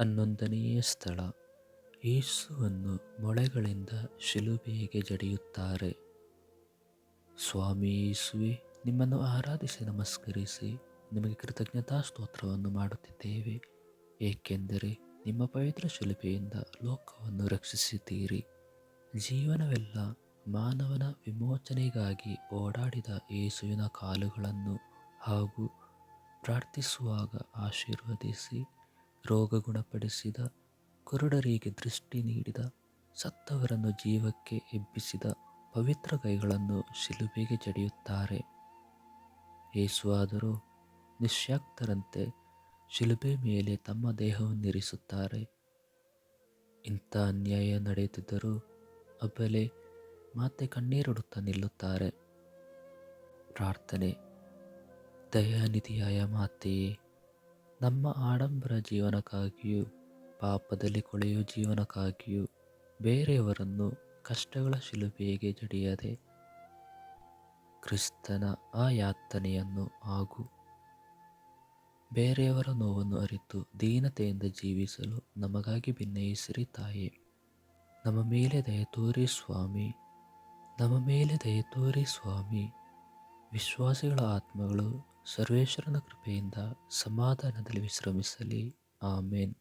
ಹನ್ನೊಂದನೆಯ ಸ್ಥಳ. ಯೇಸುವನ್ನು ಮೊಳೆಗಳಿಂದ ಶಿಲುಬೆಗೆ ಜಡಿಯುತ್ತಾರೆ. ಸ್ವಾಮಿ ಯೇಸುವೆ, ನಿಮ್ಮನ್ನು ಆರಾಧಿಸಿ, ನಮಸ್ಕರಿಸಿ, ನಿಮಗೆ ಕೃತಜ್ಞತಾ ಸ್ತೋತ್ರವನ್ನು ಮಾಡುತ್ತಿದ್ದೇವೆ. ಏಕೆಂದರೆ ನಿಮ್ಮ ಪವಿತ್ರ ಶಿಲುಬೆಯಿಂದ ಲೋಕವನ್ನು ರಕ್ಷಿಸಿದ್ದೀರಿ. ಜೀವನವೆಲ್ಲ ಮಾನವನ ವಿಮೋಚನೆಗಾಗಿ ಓಡಾಡಿದ ಯೇಸುವಿನ ಕಾಲುಗಳನ್ನು ಹಾಗೂ ಪ್ರಾರ್ಥಿಸುವಾಗ ಆಶೀರ್ವದಿಸಿ ರೋಗ ಗುಣಪಡಿಸಿದ ಕುರುಡರಿಗೆ ದೃಷ್ಟಿ ನೀಡಿದ, ಸತ್ತವರನ್ನು ಜೀವಕ್ಕೆ ಎಬ್ಬಿಸಿದ ಪವಿತ್ರ ಕೈಗಳನ್ನು ಶಿಲುಬೆಗೆ ಜಡಿಯುತ್ತಾರೆ. ಯೇಸುವಾದರೂ ನಿಶಾಕ್ತರಂತೆ ಶಿಲುಬೆ ಮೇಲೆ ತಮ್ಮ ದೇಹವನ್ನಿರಿಸುತ್ತಾರೆ ಇಂಥ ಅನ್ಯಾಯ ನಡೆಯುತ್ತಿದ್ದರೂ ಅಬ್ಬಲೆ ಮಾತೆ ಕಣ್ಣೀರಿಡುತ್ತಾ ನಿಲ್ಲುತ್ತಾರೆ. ಪ್ರಾರ್ಥನೆ. ದಯಾನಿಧಿಯಾಯ ಮಾತೆಯೇ ನಮ್ಮ ಆಡಂಬರ ಜೀವನಕ್ಕಾಗಿಯೂ, ಪಾಪದಲ್ಲಿ ಕೊಳೆಯುವ ಜೀವನಕ್ಕಾಗಿಯೂ ಬೇರೆಯವರನ್ನು ಕಷ್ಟಗಳ ಶಿಲುಬೆಗೆ ಜಡಿಯದೆ ಕ್ರಿಸ್ತನ ಆ ಯಾತನೆಯನ್ನು ಹಾಗೂ ಬೇರೆಯವರ ನೋವನ್ನು ಅರಿತು ದೀನತೆಯಿಂದ ಜೀವಿಸಲು ನಮಗಾಗಿ ಭಿನ್ನಯಿಸಿರಿ ತಾಯಿ. ನಮ್ಮ ಮೇಲೆ ದಯ ತೋರಿ ಸ್ವಾಮಿ, ನಮ್ಮ ಮೇಲೆ ದಯ ತೋರಿ ಸ್ವಾಮಿ. ವಿಶ್ವಾಸಿಗಳ ಆತ್ಮಗಳು ಸರ್ವೇಶ್ವರನ ಕೃಪೆಯಿಂದ ಸಮಾಧಾನದಲ್ಲಿ ವಿಶ್ರಮಿಸಲಿ. ಆಮೇನ್.